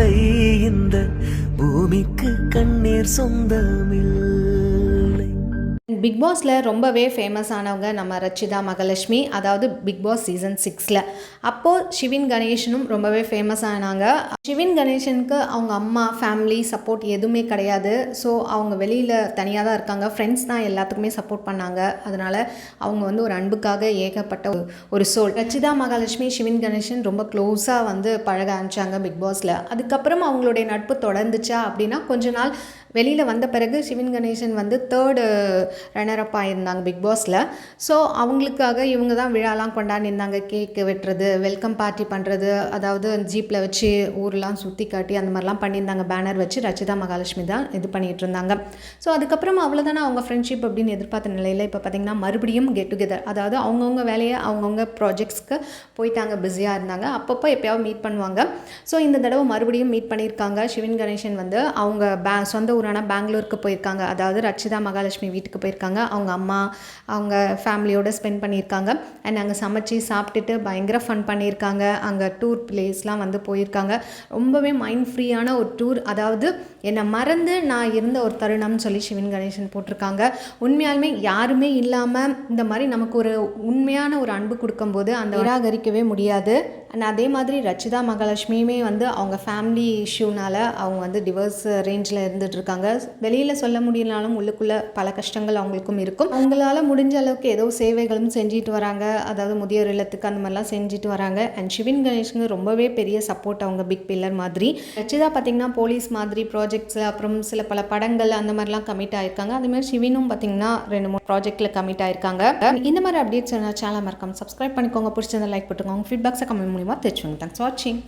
இல்லை இந்த பூமிக்கு கண்ணீர் சொந்தமில்லை பிக் பாஸில் ரொம்பவே ஃபேமஸ் ஆனவங்க நம்ம ரச்சிதா மகாலட்சுமி அதாவது பிக் பாஸ் சீசன் சிக்ஸில் அப்போது சிவின் கணேசனும் ரொம்பவே ஃபேமஸ் ஆனாங்க. சிவின் கணேசனுக்கு அவங்க அம்மா ஃபேமிலி சப்போர்ட் எதுவுமே கிடையாது. ஸோ அவங்க வெளியில் தனியாக தான் இருக்காங்க. ஃப்ரெண்ட்ஸ் தான் எல்லாத்துக்குமே சப்போர்ட் பண்ணாங்க. அதனால் அவங்க வந்து ஒரு அன்புக்காக ஏகப்பட்ட ஒரு- ஒரு சோல் ரச்சிதா மகாலட்சுமி சிவின் கணேஷன் ரொம்ப க்ளோஸாக வந்து பழக ஆரம்பிச்சாங்க பிக் பாஸில் அதுக்கப்புறம் அவங்களுடைய நட்பு தொடர்ந்துச்சா அப்படின்னா கொஞ்ச நாள் வெளியில் வந்த பிறகு சிவன் கணேசன் வந்து தேர்டு ரன்னரப் ஆயிருந்தாங்க பிக் பாஸில் ஸோ அவங்களுக்காக இவங்க தான் விழாலாம் கொண்டாடிருந்தாங்க கேக்கு வெட்டுறது வெல்கம் பார்ட்டி பண்ணுறது அதாவது ஜீப்பில் வச்சு ஊரெலாம் சுற்றி காட்டி அந்த மாதிரிலாம் பண்ணியிருந்தாங்க. பேனர் வச்சு ரச்சிதா மகாலட்சுமி தான் இது பண்ணிகிட்டு இருந்தாங்க ஸோ அதுக்கப்புறம் அவ்வளோதானே அவங்க ஃப்ரெண்ட்ஷிப் அப்படின்னு எதிர்பார்த்த நிலையில் இப்போ பார்த்திங்கன்னா மறுபடியும் கெட் டுகெதர் அதாவது அவங்கவுங்க வேலையை அவங்கவுங்க ப்ராஜெக்ட்ஸ்க்கு போயிட்டாங்க. பிஸியாக இருந்தாங்க. அப்பப்போ எப்போயாவது மீட் பண்ணுவாங்க. ஸோ இந்த தடவை மறுபடியும் மீட் பண்ணியிருக்காங்க. சிவன் கணேசன் வந்து அவங்க பே சொந்த ஊரான பெங்களூருக்கு போயிருக்காங்க. அதாவது ரச்சிதா மகாலட்சுமி வீட்டுக்கு போயிருக்காங்க. அவங்க அம்மா அவங்க ஃபேமிலியோடு ஸ்பெண்ட் பண்ணியிருக்காங்க. அண்ட் அங்கே சமைச்சு சாப்பிட்டுட்டு பயங்கர ஃபன் பண்ணியிருக்காங்க. அங்கே டூர் பிளேஸ்லாம் வந்து போயிருக்காங்க. ரொம்பவே மைண்ட் ஃப்ரீயான ஒரு டூர் அதாவது என்னை மறந்து நான் இருந்த ஒரு தருணம்னு சொல்லி சிவன் கணேசன் போட்டிருக்காங்க. உண்மையாலுமே யாருமே இல்லாமல் இந்த மாதிரி நமக்கு ஒரு உண்மையான ஒரு அன்பு கொடுக்கும்போது அந்த நிராகரிக்கவே முடியாது. அண்ட் அதே மாதிரி ரச்சிதா மகாலட்சுமியுமே வந்து அவங்க ஃபேமிலி இஷ்யூனால் அவங்க வந்து டிவோர்ஸ் ரேஞ்சில் இருந்துட்டு இருக்காங்க வெளியில் சொல்ல முடியலனாலும் உள்ளுக்குள்ளே பல கஷ்டங்கள் அவங்களுக்கும் இருக்கும். அவங்களால முடிஞ்ச அளவுக்கு ஏதோ சேவைகளும் செஞ்சுட்டு வராங்க. அதாவது முதியோர் இல்லத்துக்கு அந்த மாதிரிலாம் செஞ்சுட்டு வராங்க. அண்ட் சிவின் கணேஷ்க்கு ரொம்பவே பெரிய சப்போர்ட் அவங்க பிக் பில்லர் மாதிரி. ரச்சிதா பார்த்தீங்கன்னா போலீஸ் மாதிரி ப்ராஜெக்ட்ஸ் அப்புறம் சில பல படங்கள் அந்த மாதிரிலாம் கமிட் ஆயிருக்காங்க. அதேமாதிரி சிவினும் பார்த்தீங்கன்னா ரெண்டு மூணு ப்ராஜெக்ட்டில் கமிட் ஆயிருக்காங்க. இந்த மாதிரி அப்டேட்ஸ் சேனல் மறக்காம சப்ஸ்கிரைப் பண்ணிக்கோங்க. பிடிச்சிருந்தா லைக் போட்டுக்கோங்க. ஃபீட்பேக்ஸை கமெண்ட் మేము తెచ్చుకుంటాం థ్యాంక్స్ వాచింగ్